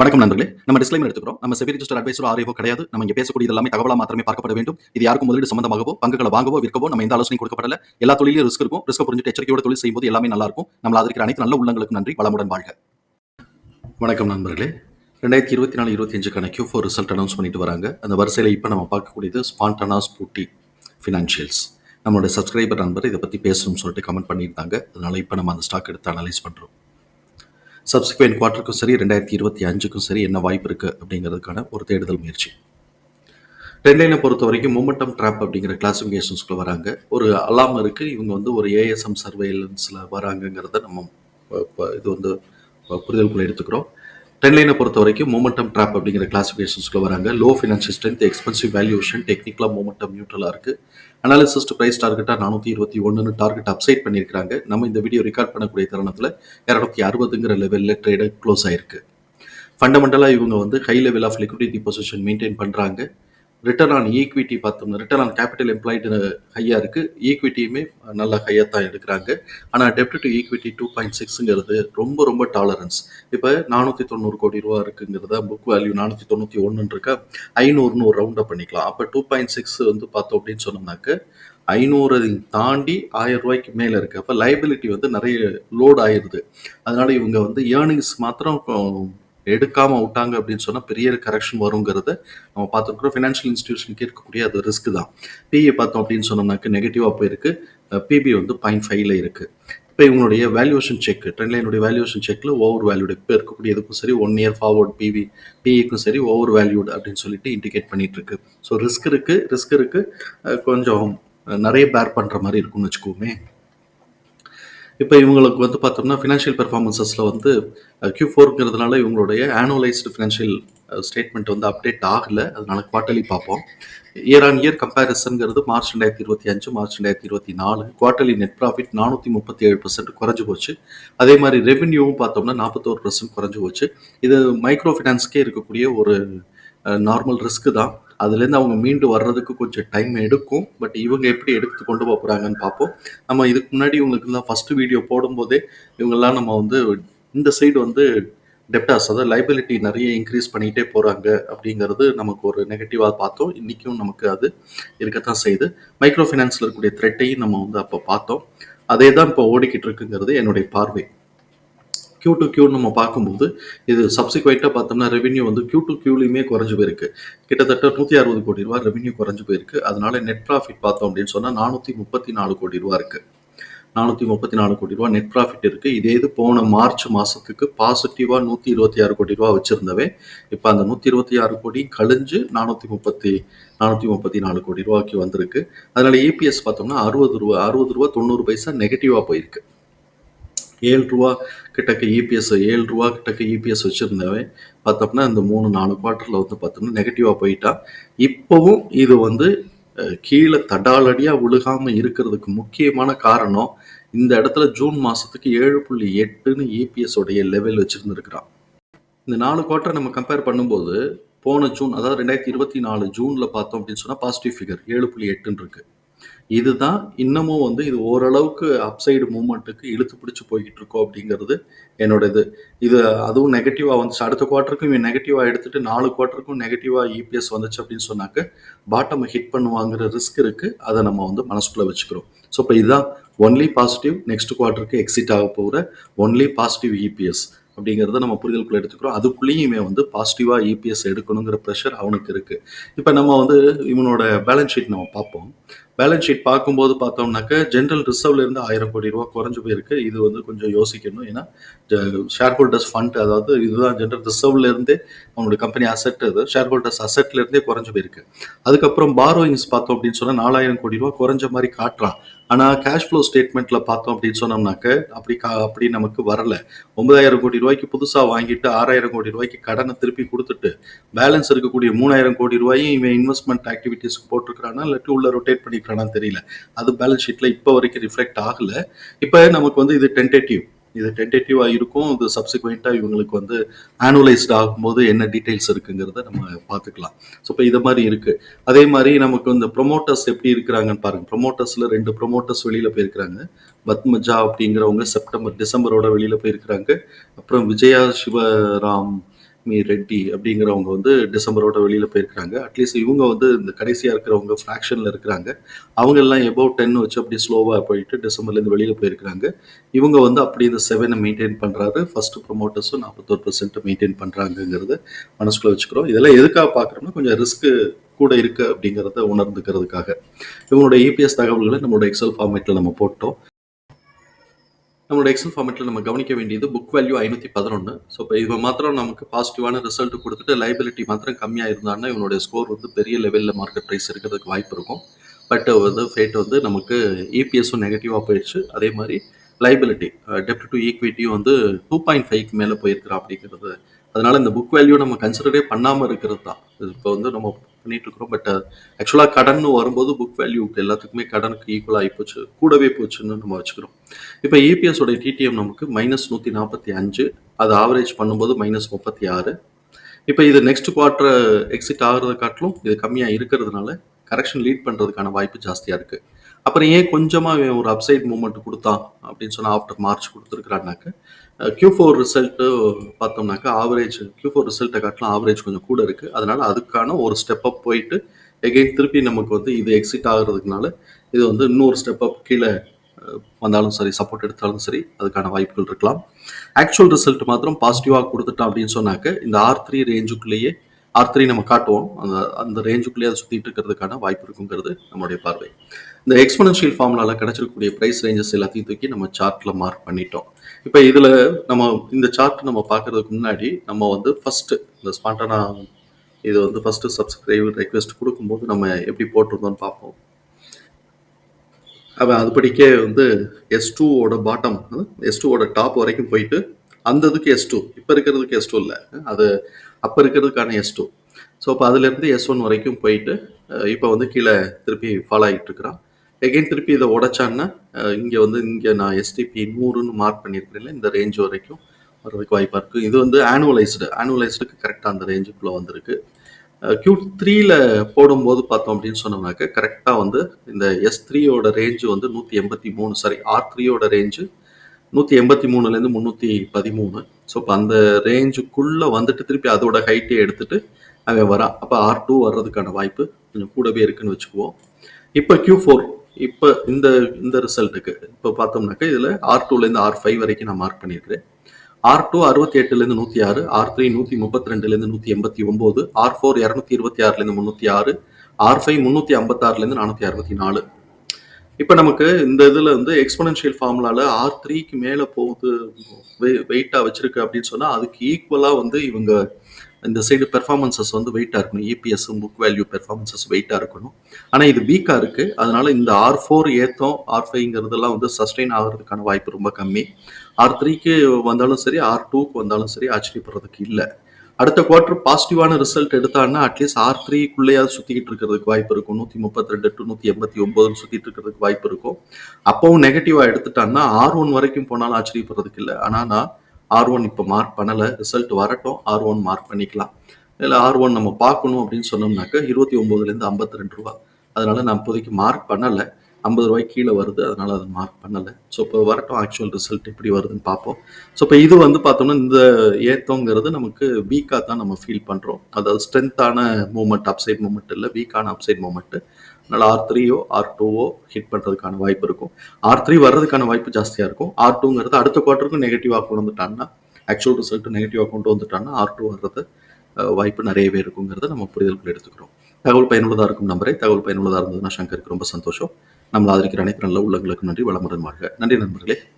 வணக்கம் நண்பர்களே. நம்ம டிஸ்க்ளைமர் எடுத்துக்கிறோம். நம்ம செபி ரிஜிஸ்டர் அட்வைசர் ஆரியோ கிடையாது. நம்ம இங்கே பேசக்கூடிய எல்லாமே தகவலாக மாத்திரமே பார்க்கப்பட வேண்டும். இது யாருக்கும் முதலீடு சம்பந்தமாகவோ பங்குகளை வாங்கவோ விற்கவோ நம்ம எந்த ஆலோசனை கொடுக்கப்படல. எல்லா தொழிலும் ரிஸ்க் இருக்கும். ரிஸ்க் புரிஞ்சுட்டு எச்சரிக்கையோட தொழில் செய்யும்போது எல்லாமே நல்லா இருக்கும். நம்ம ஆதரிக்கிற அனைத்து நல்ல உள்ளங்களுக்கு நன்றி. வளமுடன் வாழ்க. வணக்கம் நண்பர்களே. ரெண்டாயிரத்தி இருபத்தி நாலு இருபத்தி அஞ்சுக்கான கியூ ஃபோர் ரிசல்ட் அனௌன்ஸ் பண்ணிட்டு வராங்க. அந்த வரிசையில் இப்போ நம்ம பார்க்கக்கூடியது ஸ்பான்டனாஸ் பூட்டி ஃபினான்ஷியல்ஸ் நம்மளோட சப்ஸ்கிரைபர் நண்பர் இதை பற்றி பேசணும்னு சொல்லிட்டு கமெண்ட் பண்ணியிருந்தாங்க. அதனால இப்போ நம்ம அந்த ஸ்டாக் எடுத்து அனலைஸ் பண்ணுறோம் சப்சிக்வெண்ட் குவார்ட்டருக்கும் சரி ரெண்டாயிரத்தி இருபத்தி அஞ்சுக்கும் சரி என்ன வாய்ப்பு இருக்குது அப்படிங்கிறதுக்கான ஒரு தேடுதல் முயற்சி. ட்ரெண்ட்லைனை பொறுத்த வரைக்கும் மூமெண்டம் ட்ராப் அப்படிங்கிற கிளாசிஃபிகேஷன்ஸ்குள்ள வராங்க. ஒரு அலாம் இருக்குது இவங்க வந்து ஒரு ஏஎஸ்எம் சர்வேலன்ஸில் வராங்கங்கிறத நம்ம இது வந்து ப- எடுத்துக்கிறோம். ட்ரெண்ட்லைனை பொறுத்த வரைக்கும் மூமெண்டம் ட்ராப் அப்படிங்கிற கிளாசிஃபிகேஷன்ஸ்குள்ள வராங்க. Low financial strength expensive valuation டெக்னிக்கலாக மூமெண்டம் நியூட்ரலாக இருக்குது அனாலிசிஸ்ட் ப்ரைஸ் டார்கெட்டாக நானூற்றி இருபத்தி ஒன்றுன்னு டார்கெட் அப்சைட் பண்ணியிருக்காங்க நம்ம இந்த வீடியோ ரெக்கார்ட் பண்ணக்கூடிய தருணத்தில் இரநூத்தி அறுபதுங்கிற லெவலில் ட்ரேடர் க்ளோஸ் ஆயிருக்கு. ஃபண்டமெண்டலாக இவங்க வந்து high level of liquidity position maintain பண்ணுறாங்க ரிட்டர்ன் ஆன் ஈக்விட்டி பார்த்தோம்னா ரிட்டர்ன் ஆன் கேபிட்டல் எம்ப்ளாய்டு ஹையாக இருக்குது ஈக்விட்டியுமே நல்ல ஹையாக தான் எடுக்கிறாங்க. ஆனால் டெப்ட் டு ஈக்விட்டி டூ பாயிண்ட் சிக்ஸுங்கிறது ரொம்ப ரொம்ப டாலரன்ஸ் இப்போ நானூற்றி தொண்ணூறு கோடி ரூபா இருக்குங்கிறத புக் வேல்யூ நானூற்றி தொண்ணூற்றி ஒன்றுன்னு இருக்கா ஐநூறுன்னு ஒரு ரவுண்டப் பண்ணிக்கலாம். அப்போ டூ பாயிண்ட் சிக்ஸ் வந்து பார்த்தோம் அப்படின்னு சொன்னோம்னாக்க ஐநூறு தாண்டி ஆயிரம் ரூபாய்க்கு மேலே இருக்குது அப்போ லைபிலிட்டி வந்து நிறைய லோட் ஆயிடுது அதனால் இவங்க வந்து ஏர்னிங்ஸ் மாத்திரம் எடுக்காம விட்டாங்க அப்படின்னு சொன்னால் பெரிய கரெக்ஷன் வருங்கிறத நம்ம பார்த்துருக்குறோம். ஃபினான்ஷியல் இன்ஸ்டிடியூஷனுக்கு இருக்கக்கூடிய அது ரிஸ்க் தான். பிஏ பார்த்தோம் அப்படின்னு சொன்னோம்னாக்க நெகட்டிவாக போயிருக்கு. பிபி வந்து பாயிண்ட் ஃபைவ்ல இருக்கு. இப்போ இவங்களுடைய வேல்யூஷன் செக் ட்ரெண்ட்லைனுடைய வேல்யூஷன் செக்கில் ஓவர் வேல்யூடு இப்போ இருக்கக்கூடிய இதுக்கும் சரி ஒன் இயர் ஃபார்வர்ட் பிவி பிஇக்கும் சரி ஓவர் வேல்யூடு அப்படின்னு சொல்லிட்டு இண்டிகேட் பண்ணிட்டு இருக்கு. ஸோ ரிஸ்க் இருக்கு ரிஸ்க் இருக்கு. கொஞ்சம் நிறைய பேர் பண்ணுற மாதிரி இருக்கும்னு வச்சுக்கோமே. இப்போ இவங்களுக்கு வந்து பார்த்தோம்னா ஃபினான்ஷியல் பெர்ஃபார்மன்சஸில் வந்து கியூ ஃபோருங்கிறதுனால இவங்களுடைய ஆனுவலைஸ்டு ஃபினான்ஷியல் ஸ்டேட்மெண்ட் வந்து அப்டேட் ஆகலை. அதனால குவார்ட்டர்லி பார்ப்போம். இயர் ஆன் இயர் கம்பேரிசன்ங்கிறது மார்ச் ரெண்டாயிரத்தி இருபத்தி அஞ்சு மார்ச் ரெண்டாயிரத்தி இருபத்தி நாலு. குவார்ட்டர்லி நெட் ப்ராஃபிட் நானூற்றி முப்பத்தி ஏழு பர்சன்ட் குறைஞ்சு போச்சு. அதே மாதிரி ரெவென்யூவும் பார்த்தோம்னா நாற்பத்தோரு பர்சன்ட் குறைஞ்சு போச்சு. இது மைக்ரோ ஃபினான்ஸ்க்கே இருக்கக்கூடிய ஒரு நார்மல் ரிஸ்க்கு தான். அதுலேருந்து அவங்க மீண்டு வர்றதுக்கு கொஞ்சம் டைம் எடுக்கும். பட் இவங்க எப்படி எடுத்து கொண்டு போக போகிறாங்கன்னு பார்ப்போம். நம்ம இதுக்கு முன்னாடி இவங்களுக்குலாம் ஃபஸ்ட்டு வீடியோ போடும்போதே இவங்கெல்லாம் நம்ம வந்து இந்த சைடு வந்து டெப்டாஸ் அதாவது லைபிலிட்டி நிறைய இன்க்ரீஸ் பண்ணிகிட்டே போகிறாங்க அப்படிங்கிறது நமக்கு ஒரு நெகட்டிவாக பார்த்தோம். இன்றைக்கும் நமக்கு அது இருக்கத்தான் செய்யுது. மைக்ரோ ஃபினான்ஸில் இருக்கக்கூடிய த்ரெட்டையும் நம்ம வந்து அப்போ பார்த்தோம். அதே தான் இப்போ ஓடிக்கிட்டு இருக்குங்கிறது என்னுடைய பார்வை. கியூ டு கியூ நம்ம பார்க்கும்போது இது சப்சிக்வெண்ட்டாக பார்த்தோம்னா ரெவென்யூ வந்து கியூ டு கியூலையுமே குறைஞ்சு போயிருக்கு. கிட்டத்தட்ட நூற்றி அறுபது கோடி ரூபா ரெவென்யூ குறைஞ்சு போயிருக்கு. அதனால நெட் ப்ராஃபிட் பார்த்தோம் அப்படின்னு சொன்னால் நானூற்றி முப்பத்தி நாலு கோடி ரூபா இருக்குது நானூற்றி முப்பத்தி நாலு கோடி ரூபா நெட் ப்ராஃபிட் இருக்குது இதே இது போன மார்ச் மாதத்துக்கு பாசிட்டிவாக நூற்றி இருபத்தி ஆறு கோடி ரூபா வச்சுருந்தவே இப்போ அந்த நூற்றி இருபத்தி ஆறு கோடி கழிஞ்சு நானூற்றி முப்பத்தி நானூற்றி முப்பத்தி நாலு கோடி ரூபாய்க்கு வந்திருக்கு. அதனால் ஏபிஎஸ் பார்த்தோம்னா அறுபது ரூபா அறுபது ரூபா தொண்ணூறு பைசா நெகட்டிவாக போயிருக்கு. ஏழு ரூபா கிட்டக்க இபிஎஸ் ஏழு ரூபா கிட்டக்க இபிஎஸ் வச்சுருந்தவன். பார்த்தோம்னா இந்த மூணு நாலு குவார்ட்டரில் வந்து பார்த்தோம்னா நெகட்டிவாக போயிட்டான். இப்போவும் இது வந்து கீழே தடாலடியாக விழுகாமல் இருக்கிறதுக்கு முக்கியமான காரணம் இந்த இடத்துல ஜூன் மாதத்துக்கு ஏழு புள்ளி எட்டுன்னு இபிஎஸ் உடைய லெவல் வச்சுருந்துருக்குறான். இந்த நாலு குவார்ட்டர் நம்ம கம்பேர் பண்ணும்போது போன ஜூன் அதாவது ரெண்டாயிரத்தி இருபத்தி நாலு ஜூனில் பார்த்தோம் அப்படின்னு சொன்னால் பாசிட்டிவ் ஃபிகர் ஏழு புள்ளி எட்டுன்னு இருக்குது இதுதான் இன்னமும் வந்து இது ஓரளவுக்கு அப்சைடு மூமெண்ட்டுக்கு இழுத்து பிடிச்சி போய்கிட்டு இருக்கோம் அப்படிங்கிறது என்னோட இது இது அதுவும் நெகட்டிவாக வந்துச்சு. அடுத்த குவார்ட்டருக்கும் இவன் நெகட்டிவாக எடுத்துட்டு நாலு குவார்ட்டருக்கும் நெகட்டிவாக இபிஎஸ் வந்துச்சு அப்படின்னு சொன்னாக்க பாட்டம் ஹிட் பண்ணுவாங்கிற ரிஸ்க் இருக்குது அதை நம்ம வந்து மனசுக்குள்ளே வச்சுக்கிறோம். ஸோ இப்போ இதுதான் ஒன்லி பாசிட்டிவ் நெக்ஸ்ட் குவார்ட்டருக்கு எக்ஸிட் ஆக போகிற ஒன்லி பாசிட்டிவ் இபிஎஸ் அப்படிங்கிறத நம்ம புரிதலுக்குள்ள எடுத்துக்கிறோம். அதுக்குள்ளேயுமே வந்து பாசிட்டிவாக இபிஎஸ் எடுக்கணுங்கிற ப்ரெஷர் அவனுக்கு இருக்குது இப்போ நம்ம வந்து இவனோட பேலன்ஸ் ஷீட் நம்ம பார்ப்போம். பேலன்ஸ் ஷீட் பார்க்கும்போது பார்த்தோம்னாக்க ஜென்ரல் ரிசர்வ்ல இருந்து ஆயிரம் கோடி ரூபா குறைஞ்சு போயிருக்கு. இது வந்து கொஞ்சம் யோசிக்கணும். ஏன்னா ஷேர் ஹோல்டர்ஸ் ஃபண்ட் அதாவது இதுதான் ஜென்ரல் ரிசர்வ்ல இருந்தே அவங்களுடைய கம்பெனி அசெட் அது. ஷேர் ஹோல்டர்ஸ் அசெட்ல இருந்தே குறைஞ்சு போயிருக்கு. அதுக்கப்புறம் பாரோயிங்ஸ் பார்த்தோம் அப்படின்னு சொன்னால் நாலாயிரம் கோடி ரூபா குறைஞ்ச மாதிரி காட்டுறான். ஆனால் கேஷ் ஃப்ளோ ஸ்டேட்மெண்ட்ல பார்த்தோம் அப்படின்னு சொன்னோம்னாக்க அப்படி கா அப்படி நமக்கு வரல. ஒன்பதாயிரம் கோடி ரூபாய்க்கு புதுசாக வாங்கிட்டு ஆறாயிரம் கோடி ரூபாய்க்கு கடனை திருப்பி கொடுத்துட்டு பேலன்ஸ் இருக்கக்கூடிய மூணாயிரம் கோடி ரூபாயும் இவன் இன்வெஸ்ட்மெண்ட் ஆக்டிவிட்டீஸ்க்கு போட்டிருக்கிறானா இல்லாட்டி உள்ள ரொட்டேட் பண்ணிக்கிறானா தெரியல. அது பேலன்ஸ் ஷீட்ல இப்போ வரைக்கும் ரிஃப்ளெக்ட் ஆகல. இப்போ நமக்கு வந்து இது டென்டேட்டிவ் இது டென்டேட்டிவாக இருக்கும். இது சப்சிக்வெண்ட்டாக இவங்களுக்கு வந்து ஆனுவலைஸ்ட் ஆகும்போது என்ன டீட்டெயில்ஸ் இருக்குங்கிறத நம்ம பார்த்துக்கலாம். ஸோ இப்போ இதை மாதிரி இருக்குது அதே மாதிரி நமக்கு இந்த ப்ரொமோட்டர்ஸ் எப்படி இருக்கிறாங்கன்னு பாருங்க. ப்ரொமோட்டர்ஸில் ரெண்டு ப்ரொமோட்டர்ஸ் வெளியில் போயிருக்கிறாங்க. பத்மஜா அப்படிங்கிறவங்க செப்டம்பர் டிசம்பரோட வெளியில் போயிருக்கிறாங்க. அப்புறம் விஜயா சிவராம் மீ ரெட்டி அப்படிங்கிறவங்க வந்து டிசம்பரோட வெளியில் போயிருக்கிறாங்க. அட்லீஸ்ட் இவங்க வந்து இந்த கடைசியாக இருக்கிறவங்க ஃப்ராக்ஷனில் இருக்கிறாங்க. அவங்க எல்லாம் எபோவ் டென் வச்சு அப்படி ஸ்லோவாக போயிட்டு டிசம்பர்லேருந்து வெளியில் போயிருக்கிறாங்க. இவங்க வந்து அப்படி இந்த செவனை மெயின்டைன் பண்ணுறாரு ஃபர்ஸ்ட் ப்ரொமோட்டர்ஸும் நாற்பத்தோரு பர்சன்ட் மெயின்டைன் பண்ணுறாங்கங்கிறத மனசுக்குள்ள வச்சுக்கிறோம். இதெல்லாம் எதுக்காக பார்க்குறோம்னா கொஞ்சம் ரிஸ்க்கு கூட இருக்குது அப்படிங்கிறத உணர்ந்துக்கிறதுக்காக. இவங்களோட இபிஎஸ் தகவல்களை நம்மளோட எக்ஸல் ஃபார்மேட்டில் நம்ம போட்டோம். நம்மளோட எக்ஸல் ஃபார்மேட்டில் நம்ம கவனிக்க வேண்டியது புக் வேல்யூ ஐநூற்றி பதினொன்று ஸோ இப்போ இவன் மாத்திரம் நமக்கு பாசிட்டிவான ரிசல்ட் கொடுத்துட்டு லைபிலிட்டி மாத்திரம் கம்மியாக இருந்தான்னா இவனுடைய ஸ்கோர் வந்து பெரிய லெவலில் மார்க்கெட் ப்ரைஸ் இருக்கிறதுக்கு வாய்ப்பு இருக்கும். பட் வந்து ஃபேட் வந்து நமக்கு இபிஎஸும் நெகட்டிவாக போயிடுச்சு அதே மாதிரி லைபிலிட்டி டெப்ட் டு ஈக்விட்டியும் வந்து டூ பாயிண்ட் ஃபைவ்க்கு மேலே போயிருக்கிறோம் அப்படிங்கிறது அதனால இந்த புக் வேல்யூ நம்ம கன்சிடரே பண்ணாமல் இருக்கிறது தான். இப்போ வந்து நம்ம பண்ணிட்டு இருக்கிறோம் பட் uh, ஆக்சுவலாக கடன் வரும்போது புக் வேல்யூக்கு எல்லாத்துக்குமே கடனுக்கு ஈக்குவலாக ஆகி போச்சு. கூடவே போச்சுன்னு நம்ம வச்சுக்கிறோம். இப்போ இபிஎஸோட டிடிஎம் நமக்கு மைனஸ் நூற்றி நாற்பத்தி அஞ்சு அது ஆவரேஜ் பண்ணும்போது மைனஸ் முப்பத்தி ஆறு. இப்போ இது நெக்ஸ்ட் குவார்ட்டர் எக்ஸிட் ஆகிறத காட்டிலும் இது கம்மியாக இருக்கிறதுனால கரெக்ஷன் லீட் பண்ணுறதுக்கான வாய்ப்பு ஜாஸ்தியாக இருக்குது அப்புறம் ஏன் கொஞ்சமாக ஒரு அப்சைட் மூமெண்ட் கொடுத்தான் அப்படின்னு சொன்னால் ஆஃப்டர் மார்ச் கொடுத்துருக்குறான்னாக்க கியூ ஃபோர் ரிசல்ட்டு பார்த்தோம்னாக்கா ஆவரேஜ் கியூ ஃபோர் ரிசல்ட்டை காட்டிலும் ஆவரேஜ் கொஞ்சம் கூட இருக்குது அதனால் அதுக்கான ஒரு ஸ்டெப் அப் போயிட்டு எகெயின் திருப்பி நமக்கு வந்து இது எக்ஸிட் ஆகிறதுக்குனால இது வந்து இன்னொரு ஸ்டெப் அப் கீழே வந்தாலும் சரி சப்போர்ட் எடுத்தாலும் சரி அதுக்கான வாய்ப்புகள் இருக்கலாம். ஆக்சுவல் ரிசல்ட் மாத்திரம் பாசிட்டிவாக கொடுத்துட்டோம் அப்படின்னு சொன்னாக்க இந்த ஆர் த்ரீ ரேஞ்சுக்குள்ளேயே ஆர் த்ரீ நம்ம காட்டுவோம். அந்த அந்த ரேஞ்சுக்குள்ளேயே அது சுற்றிட்டு இருக்கிறதுக்கான வாய்ப்பு இருக்குங்கிறது நம்மளுடைய பார்வை. இந்த எக்ஸ்பனன்ஷியல் ஃபார்முலாவில் கிடைச்சிருக்கக்கூடிய ப்ரைஸ் ரேஞ்சஸ் எல்லாத்தையும் தூக்கி நம்ம சார்ட்டில் மார்க் பண்ணிட்டோம். இப்போ இதில் நம்ம இந்த சார்ட் நம்ம பார்க்கறதுக்கு முன்னாடி நம்ம வந்து ஃபஸ்ட்டு இந்த ஸ்பான்டனா இது வந்து ஃபஸ்ட்டு சப்ஸ்கிரைப் ரெக்வெஸ்ட் கொடுக்கும்போது நம்ம எப்படி போட்டிருந்தோம்னு பார்ப்போம். அவன் அதுபடிக்கே வந்து எஸ் டூவோட பாட்டம் எஸ் டூவோட டாப் வரைக்கும் போயிட்டு அந்த இதுக்கு எஸ் டூ இப்போ இருக்கிறதுக்கு எஸ் டூ இல்லை. அது அப்போ இருக்கிறதுக்கான எஸ் டூ ஸோ அப்போ அதுலேருந்து எஸ் ஒன் வரைக்கும் போயிட்டு இப்போ வந்து கீழே திருப்பி ஃபாலோ ஆகிட்டு இருக்கிறான் எகைன் திருப்பி இதை உடைச்சான்னா இங்கே வந்து இங்கே நான் எஸ்டிபி நூறுன்னு மார்க் பண்ணியிருக்கிறேன் இந்த ரேஞ்ச் வரைக்கும் வர்றதுக்கு வாய்ப்பாக இருக்குது இது வந்து ஆனுவலைஸ்டு ஆனுவலைஸ்டுக்கு கரெக்டாக அந்த ரேஞ்சுக்குள்ளே வந்திருக்கு. கியூ த்ரீல போடும்போது பார்த்தோம் அப்படின்னு சொன்னோம்னாக்க கரெக்டாக வந்து இந்த எஸ் த்ரீயோட ரேஞ்சு வந்து நூற்றி எண்பத்தி மூணு சாரி ஆர் த்ரீயோட ரேஞ்சு நூற்றி எண்பத்தி மூணுலேருந்து முந்நூற்றி பதிமூணு. ஸோ இப்போ அந்த ரேஞ்சுக்குள்ளே வந்துட்டு திருப்பி அதோட ஹைட்டே எடுத்துட்டு அவன் வரான். அப்போ ஆர் டூ வர்றதுக்கான வாய்ப்பு கொஞ்சம் கூடவே இருக்குன்னு வச்சுக்குவோம். இப்போ கியூ ஃபோர் இப்போ இந்த இந்த ரிசல்ட்டுக்கு இப்போ பார்த்தோம்னாக்கா இதில் ஆர் டூலேருந்து ஆர் ஃபைவ் வரைக்கும் நான் மார்க் பண்ணியிருக்கிறேன். ஆர் டூ அறுபத்தி எட்டுலேருந்து நூற்றி ஆறு ஆர் த்ரீ நூற்றி முப்பத்தி ரெண்டுலேருந்து நூற்றி எண்பத்தி ஒம்பது ஆர் ஃபோர் இரநூத்தி இருபத்தி ஆறுலேருந்து முந்நூற்றி ஆறு ஆர் ஃபைவ் முந்நூற்றி ஐம்பத்தாறுலேருந்து நானூற்றி அறுபத்தி நாலு இப்போ நமக்கு இந்த இதில் வந்து எக்ஸ்பனன்ஷியல் ஃபார்முலாவில் ஆர் த்ரீக்கு மேலே போகுது வெயிட்டாக வச்சிருக்கு அப்படின்னு சொன்னால் அதுக்கு ஈக்குவலாக வந்து இவங்க இந்த சைடு பெர்ஃபார்மன்சஸ் வந்து வெயிட்டாக இருக்கணும். இபிஎஸ் புக் வேல்யூ பெர்ஃபார்மன்சஸ் வெயிட்டாக இருக்கணும். ஆனால் இது வீக்காக இருக்குது அதனால் இந்த ஆர் ஃபோர் ஏத்தம் ஆர் ஃபைவ்ங்கிறதெல்லாம் வந்து சஸ்டெயின் ஆகிறதுக்கான வாய்ப்பு ரொம்ப கம்மி. ஆர் த்ரீக்கு வந்தாலும் சரி ஆர் டூக்கு வந்தாலும் சரி ஆச்சரியப்படுறதுக்கு இல்லை. அடுத்த குவார்டர் பாசிட்டிவான ரிசல்ட் எடுத்தான்னா அட்லீஸ்ட் ஆர் த்ரீக்குள்ளேயாவது சுற்றிக்கிட்டு இருக்கிறதுக்கு வாய்ப்பு இருக்கும். நூற்றி முப்பத்தி ரெண்டு டு நூற்றி எண்பத்தி ஒம்போதுன்னு சுற்றிட்டு இருக்கிறதுக்கு வாய்ப்பு இருக்கும். அப்பவும் நெகட்டிவாக எடுத்துட்டான்னா ஆர் ஒன் வரைக்கும் போனாலும் ஆச்சரியப்படுறதுக்கு இல்லை. ஆனால் நான் ஆர் ஒன் இப்போ மார்க் பண்ணலை. ரிசல்ட் வரட்டும். ஆர் ஒன் மார்க் பண்ணிக்கலாம். இல்லை ஆர் ஒன் நம்ம பார்க்கணும் அப்படின்னு சொன்னோம்னாக்க இருபத்தி ஒம்போதுலேருந்து ஐம்பத்தி ரெண்டு ரூபா. அதனால நான் இப்போதைக்கு மார்க் பண்ணலை. ஐம்பது ரூபாய்க்கு கீழே வருது. அதனால அதை மார்க் பண்ணலை. ஸோ இப்போ வரட்டும். ஆக்சுவல் ரிசல்ட் எப்படி வருதுன்னு பார்ப்போம். ஸோ இப்போ இது வந்து பார்த்தோம்னா இந்த ஏத்தோங்கிறது நமக்கு வீக்காக தான் நம்ம ஃபீல் பண்ணுறோம் அதாவது ஸ்ட்ரென்த்தான மூமெண்ட் அப்சைட் மூமெண்ட் இல்லை வீக்கான அப்சைட் மூமெண்ட் அதனால் ஆர் த்ரீயோ ஆர் டூவோ ஹிட் பண்ணுறதுக்கான வாய்ப்பு இருக்கும். ஆர் த்ரீ வர்றதுக்கான வாய்ப்பு ஜாஸ்தியாக இருக்கும். ஆர் டூங்கிறது அடுத்த குவார்ட்டருக்கும் நெகட்டிவாக கொண்டு வந்துட்டான்னா ஆக்சுவல் ரிசல்ட் நெகட்டிவாக கொண்டு வந்துட்டான்னா ஆர் டூ வர்றது வாய்ப்பு நிறையவே இருக்குங்கிறத நம்ம புரிதல்கள் எடுத்துக்கிறோம். தகவல் பயனுள்ளதாக இருக்கும் நம்பரை. தகவல் பயனுள்ளதாக இருந்ததுன்னா சங்கருக்கு ரொம்ப சந்தோஷம். நம்மளை ஆதரிக்கிற அனைத்து நல்ல உள்ளங்களுக்கு நன்றி. வளமுடன் வாழ்க. நன்றி நண்பர்களே.